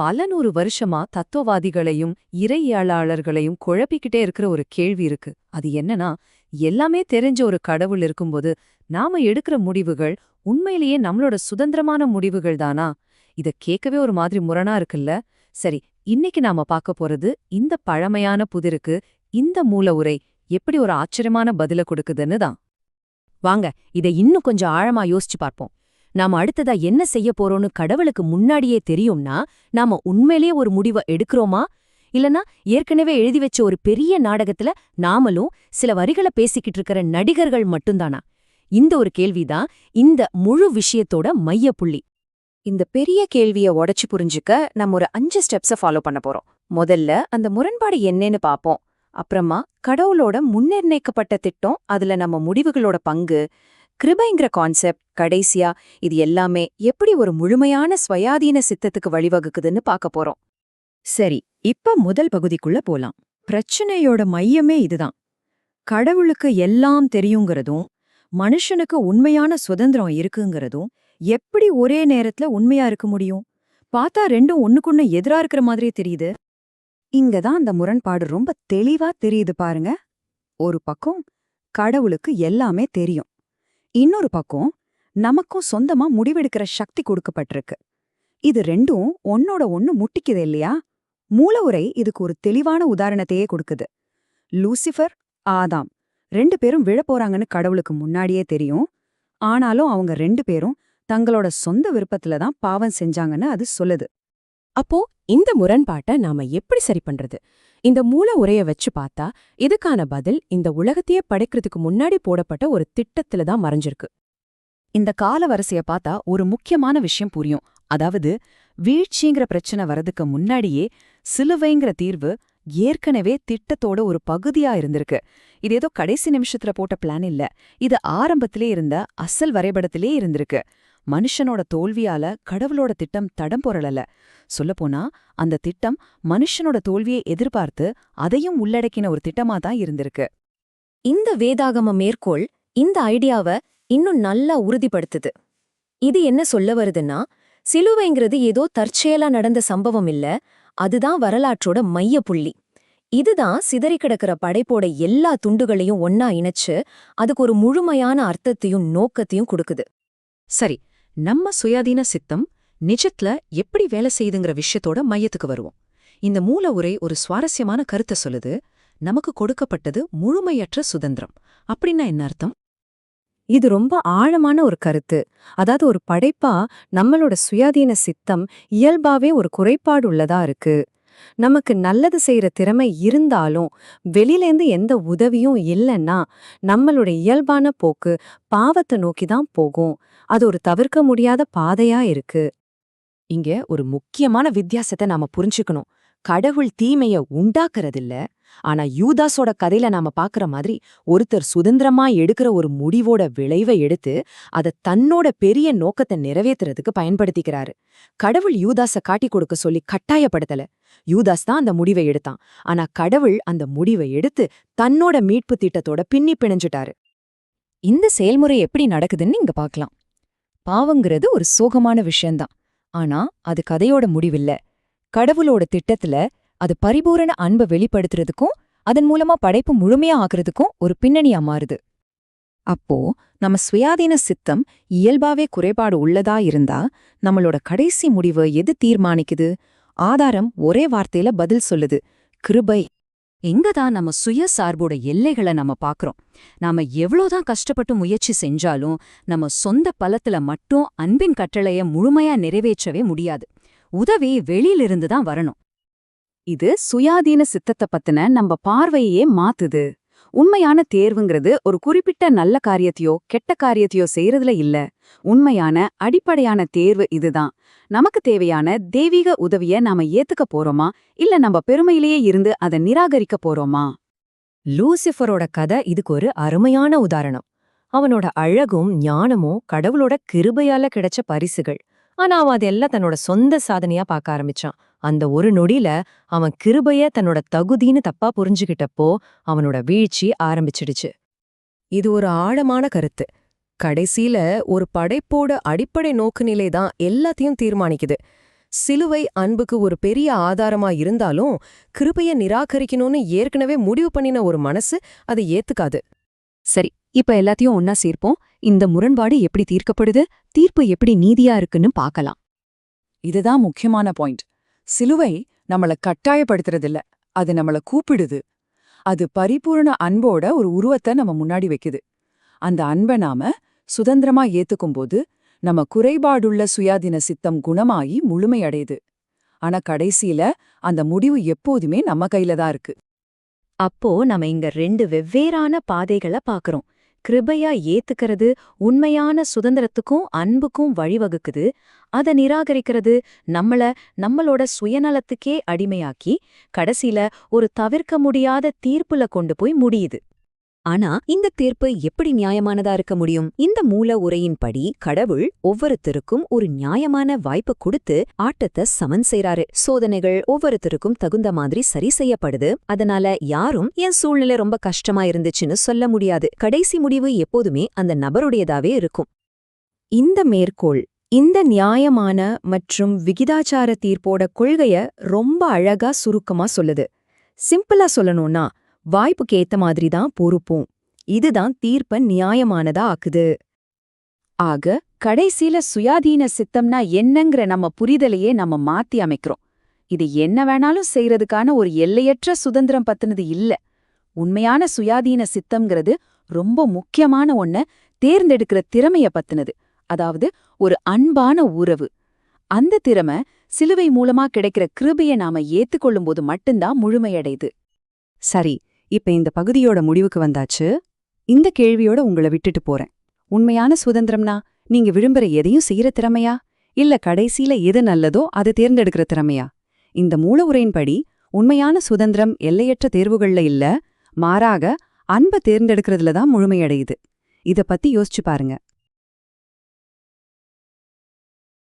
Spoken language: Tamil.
பல நூறு வருஷமா தத்துவவாதிகளையும் இறையாளர்களையும் குழப்பிக்கிட்டே இருக்கிற ஒரு கேள்வி இருக்கு. அது என்னன்னா எல்லாமே தெரிஞ்ச ஒரு கடவுள் இருக்கும்போது நாம எடுக்கிற முடிவுகள் உண்மையிலேயே நம்மளோட சுதந்திரமான முடிவுகள் தானா? இத கேட்கவே ஒரு மாதிரி முரணா இருக்குல்ல? சரி இன்னைக்கு நாம பார்க்க போறது இந்த பழமையான புதிருக்கு இந்த மூல உரை எப்படி ஒரு ஆச்சரியமான பதில கொடுக்குதுன்னு தான். வாங்க இதை இன்னும் கொஞ்சம் ஆழமா யோசிச்சு பார்ப்போம். நாம அடுத்ததா என்ன செய்ய போறோம்னு கடவுளுக்கு முன்னாடியே தெரியும்னா நாம உண்மையிலேயே ஒரு முடிவை எடுக்கிறோமா? இல்லனா ஏற்கனவே எழுதி வச்ச ஒரு பெரிய நாடகத்துல நாமளும் சில வரிகளை பேசிக்கிட்டு இருக்கிற நடிகர்கள் மட்டும்தானா? இந்த ஒரு கேள்விதான் இந்த முழு விஷயத்தோட மையப்புள்ளி. இந்த பெரிய கேள்விய உடைச்சு புரிஞ்சுக்க நம்ம ஒரு அஞ்சு ஸ்டெப்ஸ ஃபாலோ பண்ண போறோம். முதல்ல அந்த முரண்பாடு என்னன்னு பாப்போம். அப்புறமா கடவுளோட முன்னிர்ணயிக்கப்பட்ட திட்டம் அதுல நம்ம முடிவுகளோட பங்கு கிருபைங்கிற கான்செப்ட் கடைசியா இது எல்லாமே எப்படி ஒரு முழுமையான ஸ்வயாதீன சித்தத்துக்கு வழிவகுக்குதுன்னு பார்க்க போறோம். சரி இப்ப முதல் பகுதிக்குள்ள போலாம். பிரச்சனையோட மையமே இதுதான். கடவுளுக்கு எல்லாம் தெரியுங்கிறதும் மனுஷனுக்கு உண்மையான சுதந்திரம் இருக்குங்கிறதும் எப்படி ஒரே நேரத்துல உண்மையா இருக்க முடியும்? பார்த்தா ரெண்டும் ஒண்ணுக்குன்னு எதிரா இருக்கிற மாதிரியே தெரியுது. இங்கதான் அந்த முரண்பாடு ரொம்ப தெளிவா தெரியுது பாருங்க. ஒரு பக்கம் கடவுளுக்கு எல்லாமே தெரியும். இன்னொரு பக்கம் நமக்கும் சொந்தமா முடிவெடுக்கிற சக்தி கொடுக்கப்பட்டிருக்கு. இது ரெண்டும் ஒன்னோட ஒன்னு முட்டிக்குது இல்லையா? மூலவுரை இதுக்கு ஒரு தெளிவான உதாரணத்தையே கொடுக்குது. லூசிஃபர் ஆதாம் ரெண்டு பேரும் விழப்போறாங்கன்னு கடவுளுக்கு முன்னாடியே தெரியும். ஆனாலும் அவங்க ரெண்டு பேரும் தங்களோட சொந்த விருப்பத்துல தான் பாவம் செஞ்சாங்கன்னு அது சொல்லுது. அப்போ இந்த முரண்பாட்டை நாம எப்படி சரி பண்றது? இந்த மூல உரைய வச்சு பார்த்தா இதுக்கான பதில்? இந்த உலகத்தையே படைக்கிறதுக்கு முன்னாடி போடப்பட்ட ஒரு திட்டத்துல தான் மறைஞ்சிருக்கு. இந்த கால வரிசைய பார்த்தா ஒரு முக்கியமான விஷயம் புரியும். அதாவது வீழ்ச்சிங்கிற பிரச்சனை வரதுக்கு முன்னாடியே சிலுவைங்கிற தீர்வு ஏற்கனவே திட்டத்தோட ஒரு பகுதியா இருந்திருக்கு. இது ஏதோ கடைசி நிமிஷத்துல போட்ட பிளான் இல்ல. இது ஆரம்பத்திலே இருந்த அசல் வரைபடத்திலே இருந்திருக்கு. மனுஷனோட தோல்வியால கடவுளோட திட்டம் தடம் பொறலல. சொல்லப்போனா அந்த திட்டம் மனுஷனோட தோல்வியை எதிர்பார்த்து அதையும் உள்ளடக்கின ஒரு திட்டமா தான் இருந்திருக்கு. இந்த வேதாகம மேற்கோள் இந்த ஐடியாவை இன்னும் நல்லா உறுதிப்படுத்துது. இது என்ன சொல்ல வருதுன்னா சிலுவைங்கிறது ஏதோ தற்செயலா நடந்த சம்பவம் இல்ல அதுதான் வரலாற்றோட மைய புள்ளி. இதுதான் சிதறி கிடக்கிற படைப்போட எல்லா துண்டுகளையும் ஒன்னா இணைச்சு அதுக்கு ஒரு முழுமையான அர்த்தத்தையும் நோக்கத்தையும் கொடுக்குது. சரி நம்ம சுயாதீன சித்தம் நிஜத்துல எப்படி வேலை செய்யுதுங்கிற விஷயத்தோட மையத்துக்கு வருவோம். இந்த மூல உரை ஒரு சுவாரஸ்யமான கருத்தை சொல்லுது. நமக்கு கொடுக்கப்பட்டது முழுமையற்ற சுதந்திரம். அப்படின்னா என்ன அர்த்தம்? இது ரொம்ப ஆழமான ஒரு கருத்து. அதாவது ஒரு படைப்பா நம்மளோட சுயாதீன சித்தம் இயல்பாவே ஒரு குறைபாடு உள்ளதா இருக்கு. நமக்கு நல்லது செய்யற திறமை இருந்தாலும் வெளியிலேருந்து எந்த உதவியும் இல்லைன்னா நம்மளுடைய இயல்பான போக்கு பாவத்தை நோக்கி தான் போகும். அது ஒரு தவிர்க்க முடியாத பாதையா இருக்கு. இங்க ஒரு முக்கியமான வித்தியாசத்தை நாம புரிஞ்சுக்கணும். கடவுள் தீமைய உண்டாக்குறதில்ல. ஆனா யூதாஸோட கதையில நாம பாக்குற மாதிரி ஒருத்தர் சுதந்திரமா எடுக்கிற ஒரு முடிவோட விளைவை எடுத்து அத தன்னோட பெரிய நோக்கத்தை நிறைவேத்துறதுக்கு பயன்படுத்திக்கிறாரு. கடவுள் யூதாஸ காட்டி கொடுக்க சொல்லி கட்டாயப்படுத்தல. யூதாஸ் தான் அந்த முடிவை எடுத்தான். ஆனா கடவுள் அந்த முடிவை எடுத்து தன்னோட மீட்பு திட்டத்தோட பின்னி பிணைஞ்சிட்டாரு. இந்த செயல்முறை எப்படி நடக்குதுன்னு இங்க பாக்கலாம். பாவங்கிறது ஒரு சோகமான விஷயம்தான். ஆனா அது கதையோட முடிவில்லை. கடவுளோட திட்டத்துல அது பரிபூரண அன்பை வெளிப்படுத்துறதுக்கும் அதன் மூலமா படைப்பு முழுமையா ஆக்குறதுக்கும் ஒரு பின்னணியா மாறுது. அப்போ நம்ம சுயாதீன சித்தம் இயல்பாவே குறைபாடு உள்ளதா இருந்தா நம்மளோட கடைசி முடிவு எது தீர்மானிக்குது? ஆதாரம் ஒரே வார்த்தையில பதில் சொல்லுது கிருபை. எங்கதான் நம்ம சுயசார்போட எல்லைகளை நம்ம பாக்குறோம் நாம எவ்வளோதான் கஷ்டப்பட்டு முயற்சி செஞ்சாலும் நம்ம சொந்த பலத்துல மட்டும் அன்பின் கட்டளைய முழுமையா நிறைவேற்றவே முடியாது. உதவி வெளியிலிருந்து தான் வரணும். இது சுயாதீன சித்தத்தை பத்தின நம்ம பார்வையே மாத்துது. உண்மையான தேர்வுங்கிறது ஒரு குறிப்பிட்ட நல்ல காரியத்தையோ கெட்ட காரியத்தையோ செய்யறதுல இல்ல. உண்மையான அடிப்படையான தேர்வு இதுதான். நமக்கு தேவையான தெய்வீக உதவிய நாம ஏத்துக்க போறோமா? இல்ல நம்ம பெருமையிலேயே இருந்து அதை நிராகரிக்க போறோமா? லூசிஃபரோட கதை இதுக்கு ஒரு அருமையான உதாரணம். அவனோட அழகும் ஞானமும் கடவுளோட கிருபையால கிடைச்ச பரிசுகள். ஆனா அவன் அதெல்லாம் தன்னோட சொந்த சாதனையா பார்க்க ஆரம்பிச்சான். அந்த ஒரு நொடியில அவன் கிருபைய தன்னோட தகுதின்னு தப்பா புரிஞ்சுகிட்டப்போ அவனோட வீழ்ச்சி ஆரம்பிச்சிடுச்சு. இது ஒரு ஆழமான கருத்து. கடைசியில ஒரு படைப்போட அடிப்படை நோக்குநிலை தான் எல்லாத்தையும் தீர்மானிக்குது. சிலுவை அன்புக்கு ஒரு பெரிய ஆதாரமா இருந்தாலும் கிருபைய நிராகரிக்கணும்னு ஏற்கனவே முடிவு பண்ணின ஒரு மனசு அதை ஏத்துக்காது. சரி இப்ப எல்லாத்தையும் ஒன்னா சேர்ப்போம். இந்த முரண்பாடு எப்படி தீர்க்கப்படுது? தீர்ப்பு எப்படி நீதியா இருக்குன்னு பார்க்கலாம். இதுதான் முக்கியமான பாயிண்ட். சிலுவை நம்மள கட்டாயப்படுத்துறதில்ல. அது நம்மள கூப்பிடுது. அது பரிபூரண அன்போட ஒரு உருவத்தை நம்ம முன்னாடி வைக்குது. அந்த அன்பை நாம சுதந்திரமா ஏத்துக்கும்போது நம்ம குறைபாடுள்ள சுயாதீன சித்தம் குணமாயி முழுமையடையுது. ஆனா கடைசியில அந்த முடிவு எப்போதுமே நம்ம கையில தான் இருக்கு. அப்போ நம்ம இங்க ரெண்டு வெவ்வேறான பாதைகளை பாக்குறோம். கிருபையா ஏத்துக்கிறது உண்மையான சுதந்திரத்துக்கும் அன்புக்கும் வழிவகுக்குது. அத நிராகரிக்கிறது நம்மள நம்மளோட சுயநலத்துக்கே அடிமையாக்கி கடைசில ஒரு தவிர்க்க முடியாத தீர்ப்புல கொண்டு போய் முடியுது. ஆனா இந்த தீர்ப்பு எப்படி நியாயமானதா இருக்க முடியும்? இந்த மூல உரையின்படி கடவுள் ஒவ்வொருத்தருக்கும் ஒரு நியாயமான வாய்ப்பு கொடுத்து ஆட்டத்தை சமன் செய்றாரு. சோதனைகள் ஒவ்வொருத்தருக்கும் தகுந்த மாதிரி சரி செய்யப்படுது. அதனால யாரும் என் சூழ்நிலை ரொம்ப கஷ்டமா இருந்துச்சுன்னு சொல்ல முடியாது. கடைசி முடிவு எப்போதுமே அந்த நபருடையதாவே இருக்கும். இந்த மேற்கோள் இந்த நியாயமான மற்றும் விகிதாச்சார தீர்ப்போட கொள்கைய ரொம்ப அழகா சுருக்கமா சொல்லுது. சிம்பிளா சொல்லணும்னா வாய்ப்புக்கு ஏத்த மாதிரி தான் பொறுப்போம். இதுதான் தீர்ப்ப நியாயமானதா ஆக்குது. ஆக கடைசியில சுயாதீன சித்தம்னா என்னங்கிற நம்ம புரிதலையே நம்ம மாத்தி அமைக்கிறோம். இது என்ன வேணாலும் செய்யறதுக்கான ஒரு எல்லையற்ற சுதந்திரம் பத்தினது இல்ல. உண்மையான சுயாதீன சித்தம்ங்கிறது ரொம்ப முக்கியமான ஒன்ன தேர்ந்தெடுக்கிற திறமைய பத்தினது. அதாவது ஒரு அன்பான உறவு. அந்த திறமை சிலுவை மூலமா கிடைக்கிற கிருபைய நாம ஏத்துக்கொள்ளும்போது மட்டும்தான் முழுமையடையுது. சரி இப்ப இந்த பகுதியோட முடிவுக்கு வந்தாச்சு. இந்த கேள்வியோட உங்களை விட்டுட்டு போறேன். உண்மையான சுதந்திரம்னா நீங்க விரும்புற எதையும் செய்யற திறமையா? இல்ல கடைசியில எது நல்லதோ அதை தேர்ந்தெடுக்கிற திறமையா? இந்த மூல உரையின்படி உண்மையான சுதந்திரம் எல்லையற்ற தேர்வுகள்ல இல்ல மாறாக அன்பை தேர்ந்தெடுக்கிறதுல தான் முழுமையடையுது. இத பத்தி யோசிச்சு பாருங்க.